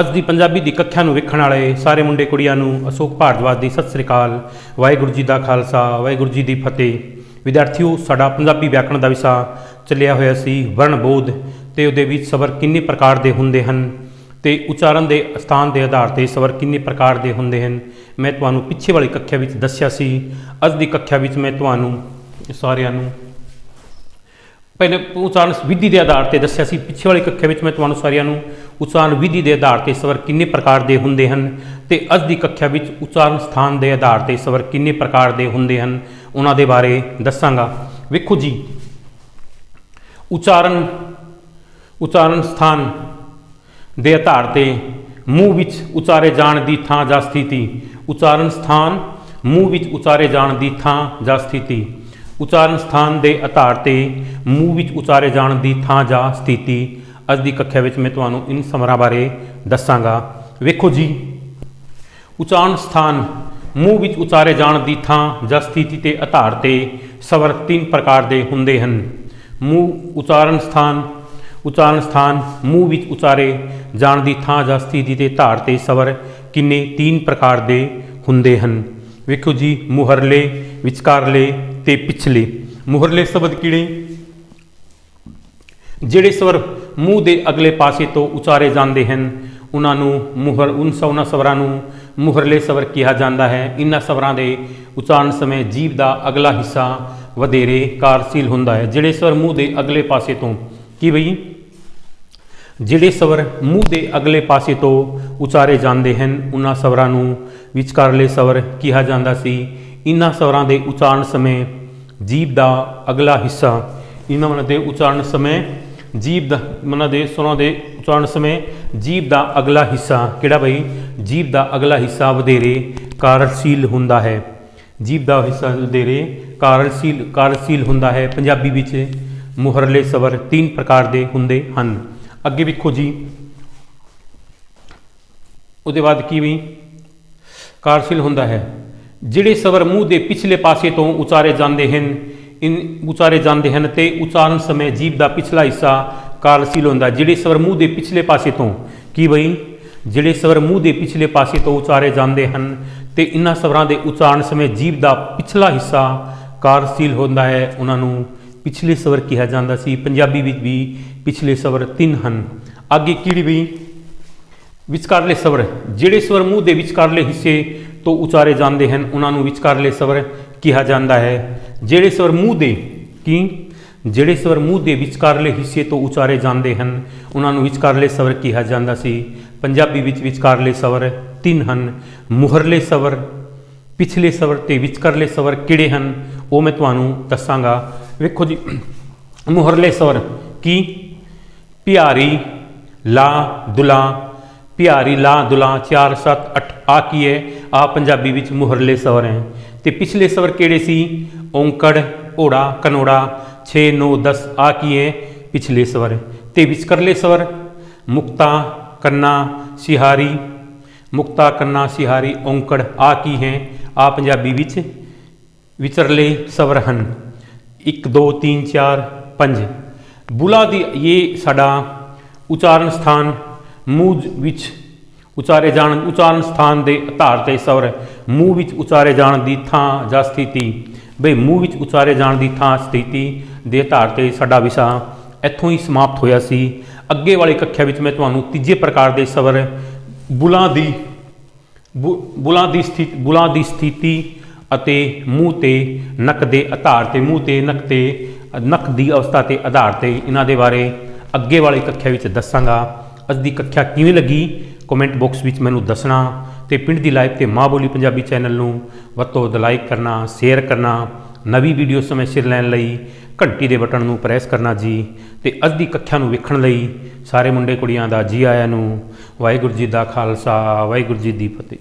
ਅੱਜ ਦੀ ਪੰਜਾਬੀ ਦੀ ਕੱਖਿਆ ਨੂੰ ਵੇਖਣ ਵਾਲੇ ਸਾਰੇ ਮੁੰਡੇ ਕੁੜੀਆਂ ਨੂੰ ਅਸ਼ੋਕ ਭਾਰਦਵਾਜ ਦੀ ਸਤਿ ਸ੍ਰੀ ਅਕਾਲ, ਵਾਹਿਗੁਰੂ ਜੀ ਦਾ ਖਾਲਸਾ, ਵਾਹਿਗੁਰੂ ਜੀ ਦੀ ਫਤਿਹ। ਵਿਦਿਆਰਥੀਓ, ਸਾਡਾ ਪੰਜਾਬੀ ਵਿਆਕਰਣ ਦਾ ਵਿਸ਼ਾ ਚੱਲਿਆ ਹੋਇਆ ਸੀ ਵਰਣ ਬੋਧ ਤੇ ਉਹਦੇ ਵਿੱਚ ਸਵਰ ਕਿੰਨੇ ਪ੍ਰਕਾਰ ਦੇ ਹੁੰਦੇ ਹਨ ਤੇ ਉਚਾਰਨ ਦੇ ਸਥਾਨ ਦੇ ਆਧਾਰ ਤੇ ਸਵਰ ਕਿੰਨੇ ਪ੍ਰਕਾਰ ਦੇ ਹੁੰਦੇ ਹਨ, ਮੈਂ ਤੁਹਾਨੂੰ ਪਿੱਛੇ ਵਾਲੀ ਕੱਖਿਆ ਵਿੱਚ ਦੱਸਿਆ ਸੀ। ਅੱਜ ਦੀ ਕੱਖਿਆ ਵਿੱਚ ਮੈਂ ਤੁਹਾਨੂੰ ਸਾਰਿਆਂ ਨੂੰ ਪਹਿਲੇ ਉਚਾਰਨ ਵਿਧੀ ਦੇ ਆਧਾਰ ਤੇ ਦੱਸਿਆ ਸੀ। ਪਿੱਛੇ ਵਾਲੀ ਕੱਖਿਆ ਵਿੱਚ ਮੈਂ ਤੁਹਾਨੂੰ ਸਾਰਿਆਂ ਨੂੰ ਉਚਾਰਨ ਵਿਧੀ ਦੇ ਆਧਾਰ ਤੇ ਸਵਰ ਕਿੰਨੇ ਪ੍ਰਕਾਰ ਦੇ ਹੁੰਦੇ ਹਨ ਤੇ ਅੱਜ ਦੀ ਕੱਖਿਆ ਵਿੱਚ ਉਚਾਰਨ ਸਥਾਨ ਦੇ ਆਧਾਰ ਤੇ ਸਵਰ ਕਿੰਨੇ ਪ੍ਰਕਾਰ ਦੇ ਹੁੰਦੇ ਹਨ, ਉਹਨਾਂ ਦੇ ਬਾਰੇ ਦੱਸਾਂਗਾ। ਵੇਖੋ ਜੀ, ਉਚਾਰਨ ਉਚਾਰਨ ਸਥਾਨ ਦੇ ਆਧਾਰ ਤੇ ਮੂੰਹ ਵਿੱਚ ਉਚਾਰੇ ਜਾਣ ਦੀ ਥਾਂ ਜਾਂ ਸਥਿਤੀ, ਉਚਾਰਨ ਸਥਾਨ ਮੂੰਹ ਵਿੱਚ ਉਚਾਰੇ ਜਾਣ ਦੀ ਥਾਂ ਜਾਂ ਸਥਿਤੀ। ਉਚਾਰਨ ਸਥਾਨ ਦੇ ਆਧਾਰ ਤੇ ਮੂੰਹ ਵਿੱਚ ਉਚਾਰੇ ਜਾਣ ਦੀ ਥਾਂ ਜਾਂ ਸਥਿਤੀ ਅੱਜ ਦੀ ਕੱਖਿਆ ਵਿੱਚ ਮੈਂ ਤੁਹਾਨੂੰ ਇਨ ਸਮਰਾਂ ਬਾਰੇ ਦੱਸਾਂਗਾ। ਵੇਖੋ ਜੀ, ਉਚਾਰਨ ਸਥਾਨ ਮੂੰਹ ਵਿੱਚ ਉਚਾਰੇ ਜਾਣ ਦੀ ਥਾਂ ਜਾਂ ਸਥਿਤੀ ਤੇ ਆਧਾਰ ਤੇ ਸਵਰ ਤਿੰਨ ਪ੍ਰਕਾਰ ਦੇ ਹੁੰਦੇ ਹਨ। ਮੂੰਹ ਉਚਾਰਨ ਸਥਾਨ ਉਚਾਰਨ ਸਥਾਨ ਮੂੰਹ ਵਿੱਚ ਉਚਾਰੇ ਜਾਣ ਦੀ ਥਾਂ ਜਾਂ ਸਥਿਤੀ ਤੇ ਆਧਾਰ ਤੇ ਸਵਰ ਕਿੰਨੇ? ਤਿੰਨ ਪ੍ਰਕਾਰ ਦੇ ਹੁੰਦੇ ਹਨ। ਵੇਖੋ ਜੀ, ਮੁਹਰਲੇ, ਵਿਚਕਾਰਲੇ ਤੇ ਪਿਛਲੇ ਮੁਹਰਲੇ ਸ਼ਬਦ ਕਿਹੜੇ ਜਿਹੜੇ ਸਵਰ ਮੂੰਹ ਦੇ ਅਗਲੇ ਪਾਸੇ ਤੋਂ ਉਚਾਰੇ ਜਾਂਦੇ ਹਨ, ਉਹਨਾਂ ਨੂੰ ਮੁਹਰ, ਉਨ ਸੌਨਾ ਸਵਰਾਂ ਨੂੰ ਮੁਹਰਲੇ ਸਵਰ ਕਿਹਾ ਜਾਂਦਾ ਹੈ। ਇਨ੍ਹਾਂ ਸਵਰਾਂ ਦੇ ਉਚਾਰਨ ਸਮੇਂ ਜੀਭ ਦਾ ਅਗਲਾ ਹਿੱਸਾ ਵਧੇਰੇ ਕਾਰਸੀਲ ਹੁੰਦਾ ਹੈ। ਜਿਹੜੇ ਸਵਰ ਮੂੰਹ ਦੇ ਅਗਲੇ ਪਾਸੇ ਤੋਂ, ਕੀ ਬਈ? ਜਿਹੜੇ ਸਵਰ ਮੂੰਹ ਦੇ ਅਗਲੇ ਪਾਸੇ ਤੋਂ ਉਚਾਰੇ ਜਾਂਦੇ ਹਨ ਉਹਨਾਂ ਸਵਰਾਂ ਨੂੰ ਵਿਚਕਾਰਲੇ ਸਵਰ ਕਿਹਾ ਜਾਂਦਾ ਸੀ। ਇਨ੍ਹਾਂ ਸਵਰਾਂ ਦੇ ਉਚਾਰਨ ਸਮੇਂ ਜੀਭ ਦਾ ਅਗਲਾ ਹਿੱਸਾ ਇਹਨਾਂ ਮਨਾਂ ਦੇ ਉਚਾਰਨ ਸਮੇਂ ਜੀਭ ਦਾ, ਮਨਾਂ ਦੇ ਸਵਰਾਂ ਦੇ ਉਚਾਰਨ ਸਮੇਂ ਜੀਭ ਦਾ ਅਗਲਾ ਹਿੱਸਾ। ਕਿਹੜਾ ਬਈ? ਜੀਭ ਦਾ ਅਗਲਾ ਹਿੱਸਾ ਵਧੇਰੇ ਕਾਰਜਸ਼ੀਲ ਹੁੰਦਾ ਹੈ। ਜੀਭ ਦਾ ਹਿੱਸਾ ਵਧੇਰੇ ਕਾਰਜਸ਼ੀਲ ਕਾਰਜਸ਼ੀਲ ਹੁੰਦਾ ਹੈ। ਪੰਜਾਬੀ ਵਿੱਚ ਮੁਹਰਲੇ ਸਵਰ ਤਿੰਨ ਪ੍ਰਕਾਰ ਦੇ ਹੁੰਦੇ ਹਨ। ਅੱਗੇ ਵੇਖੋ ਜੀ। ਉਹਦੇ ਬਾਅਦ ਕੀ ਵੀ ਕਾਰਜਸ਼ੀਲ ਹੁੰਦਾ ਹੈ। ਜਿਹੜੇ ਸਵਰ ਮੂੰਹ ਦੇ ਪਿਛਲੇ ਪਾਸੇ ਤੋਂ ਉਚਾਰੇ ਜਾਂਦੇ ਹਨ, ਇਨ ਉਚਾਰੇ ਜਾਂਦੇ ਹਨ ਤੇ ਉਚਾਰਨ ਸਮੇਂ ਜੀਭ ਦਾ ਪਿਛਲਾ ਹਿੱਸਾ ਕਾਰਜਸ਼ੀਲ ਹੁੰਦਾ ਜਿਹੜੇ ਸਵਰ ਮੂੰਹ ਦੇ ਪਿਛਲੇ ਪਾਸੇ ਤੋਂ, ਕੀ ਬਈ? ਜਿਹੜੇ ਸਵਰ ਮੂੰਹ ਦੇ ਪਿਛਲੇ ਪਾਸੇ ਤੋਂ ਉਚਾਰੇ ਜਾਂਦੇ ਹਨ ਤੇ ਇਨ੍ਹਾਂ ਸਵਰਾਂ ਦੇ ਉਚਾਰਨ ਸਮੇਂ ਜੀਭ ਦਾ ਪਿਛਲਾ ਹਿੱਸਾ ਕਾਰਜਸ਼ੀਲ ਹੁੰਦਾ ਹੈ ਉਹਨਾਂ ਨੂੰ ਪਿਛਲੇ ਸਵਰ ਕਿਹਾ ਜਾਂਦਾ ਸੀ। ਪੰਜਾਬੀ ਵਿੱਚ ਵੀ ਪਿਛਲੇ ਸਵਰ ਤਿੰਨ ਹਨ। ਅੱਗੇ ਕਿਹੜੀ ਵੀ ਵਿਚਕਾਰਲੇ ਸਵਰ। ਜਿਹੜੇ ਸਵਰ ਮੂੰਹ ਦੇ ਵਿਚਕਾਰਲੇ ਹਿੱਸੇ ਤੋਂ ਉਚਾਰੇ ਜਾਂਦੇ ਹਨ, ਉਹਨਾਂ ਨੂੰ ਵਿਚਕਾਰਲੇ ਸਵਰ ਕਿਹਾ ਜਾਂਦਾ ਹੈ। ਜਿਹੜੇ ਸਵਰ ਮੂੰਹ ਦੇ, ਕੀ? ਜਿਹੜੇ ਸਵਰ ਮੂੰਹ ਦੇ ਵਿਚਕਾਰਲੇ ਹਿੱਸੇ ਤੋਂ ਉਚਾਰੇ ਜਾਂਦੇ ਹਨ, ਉਹਨਾਂ ਨੂੰ ਵਿਚਕਾਰਲੇ ਸਵਰ ਕਿਹਾ ਜਾਂਦਾ ਸੀ। ਪੰਜਾਬੀ ਵਿੱਚ ਵਿਚਕਾਰਲੇ ਸਵਰ ਤਿੰਨ ਹਨ। ਮੁਹਰਲੇ ਸਵਰ, ਪਿਛਲੇ ਸਵਰ ਤੇ ਵਿਚਕਾਰਲੇ ਸਵਰ ਕਿਹੜੇ ਹਨ, ਉਹ ਮੈਂ ਤੁਹਾਨੂੰ ਦੱਸਾਂਗਾ। ਵੇਖੋ ਜੀ, ਮੁਹਰਲੇ ਸਵਰ ਕੀ? ਪਿਆਰੀ ਲਾ ਦੁਲਾ, ਪਿਆਰੀ ਲਾ ਦੁਲਾ 4 7 8 ਆ ਕੀ ਹੈ? ਆ ਪੰਜਾਬੀ ਵਿੱਚ ਮੁਹਰਲੇ ਸਵਰ ਹੈ। ਤੇ ਪਿਛਲੇ ਸਵਰ ਕਿਹੜੇ ਸੀ? ਔਂਕੜ ਓੜਾ ਕਨੋੜਾ 6 9 10 ਆ ਕੀ ਹੈ? ਪਿਛਲੇ ਸਵਰ। ਤੇ ਵਿਚਕਰਲੇ ਸਵਰ, ਮੁਕਤਾ, ਕੰਨਾ, ਸਿਹਾਰੀ, ਮੁਕਤਾ, ਕੰਨਾ, ਸਿਹਾਰੀ, ਔਂਕੜ, ਆ ਕੀ ਹੈ? ਆ ਪੰਜਾਬੀ ਵਿੱਚ ਵਿਚਰਲੇ ਸਵਰ ਹਨ। 1 2 3 4 5 ਬੁਲਾ ਦੀ ਇਹ ਸਾਡਾ ਉਚਾਰਨ ਸਥਾਨ ਮੂਜ ਵਿੱਚ ਉਚਾਰੇ ਜਾਣ, ਉਚਾਰਨ ਸਥਾਨ ਦੇ ਆਧਾਰ ਤੇ ਸਵਰ ਮੂੰਹ ਵਿੱਚ ਉਚਾਰੇ ਜਾਣ ਦੀ ਥਾਂ ਜਾਂ ਸਥਿਤੀ। ਬਈ ਮੂੰਹ ਵਿੱਚ ਉਚਾਰੇ ਜਾਣ ਦੀ ਥਾਂ, ਸਥਿਤੀ ਦੇ ਆਧਾਰ ਤੇ ਸਾਡਾ ਵਿਸ਼ਾ ਇੱਥੋਂ ਹੀ ਸਮਾਪਤ ਹੋਇਆ ਸੀ। ਅੱਗੇ ਵਾਲੀ ਕੱਖਿਆ ਵਿੱਚ ਮੈਂ ਤੁਹਾਨੂੰ ਤੀਜੇ ਪ੍ਰਕਾਰ ਦੇ ਸਵਰ ਬੁਲਾਂ ਦੀ, ਬੁ- ਬੁਲਾਂ ਦੀ ਸਥਿਤੀ ਬੁਲਾਂ ਦੀ ਸਥਿਤੀ ਅਤੇ ਮੂੰਹ ਤੇ ਨੱਕ ਦੇ ਆਧਾਰ ਤੇ, ਮੂੰਹ ਤੇ ਨੱਕ ਤੇ, ਨੱਕ ਦੀ ਅਵਸਥਾ ਤੇ ਆਧਾਰ ਤੇ ਇਹਨਾਂ ਦੇ ਬਾਰੇ ਅੱਗੇ ਵਾਲੀ ਕੱਖਿਆ ਵਿੱਚ ਦੱਸਾਂਗਾ। ਅੱਜ ਦੀ ਕੱਖਿਆ ਕਿਵੇਂ ਲੱਗੀ? ਕਮੈਂਟ ਬਾਕਸ ਵਿੱਚ ਮੈਨੂੰ ਦੱਸਣਾ ਤੇ ਪਿੰਡ ਦੀ ਲਾਈਵ ਤੇ ਮਾਂ ਬੋਲੀ ਪੰਜਾਬੀ ਚੈਨਲ ਨੂੰ ਵੱਧ ਤੋਂ ਵੱਧ ਲਾਈਕ ਕਰਨਾ ਸ਼ੇਅਰ ਕਰਨਾ, ਨਵੀਂ ਵੀਡੀਓ ਸਮੇਂ ਸਿਰ ਲੈਣ ਲਈ ਘੰਟੀ ਦੇ ਬਟਨ ਨੂੰ ਪ੍ਰੈਸ ਕਰਨਾ ਜੀ ਤੇ ਅੱਜ ਦੀ ਕੱਖਿਆ ਨੂੰ ਵੇਖਣ ਲਈ ਸਾਰੇ ਮੁੰਡੇ ਕੁੜੀਆਂ ਦਾ ਜੀ ਆਇਆਂ ਨੂੰ ਵਾਹਿਗੁਰੂ ਜੀ ਦਾ ਖਾਲਸਾ, ਵਾਹਿਗੁਰੂ ਜੀ ਦੀ ਫਤਿਹ।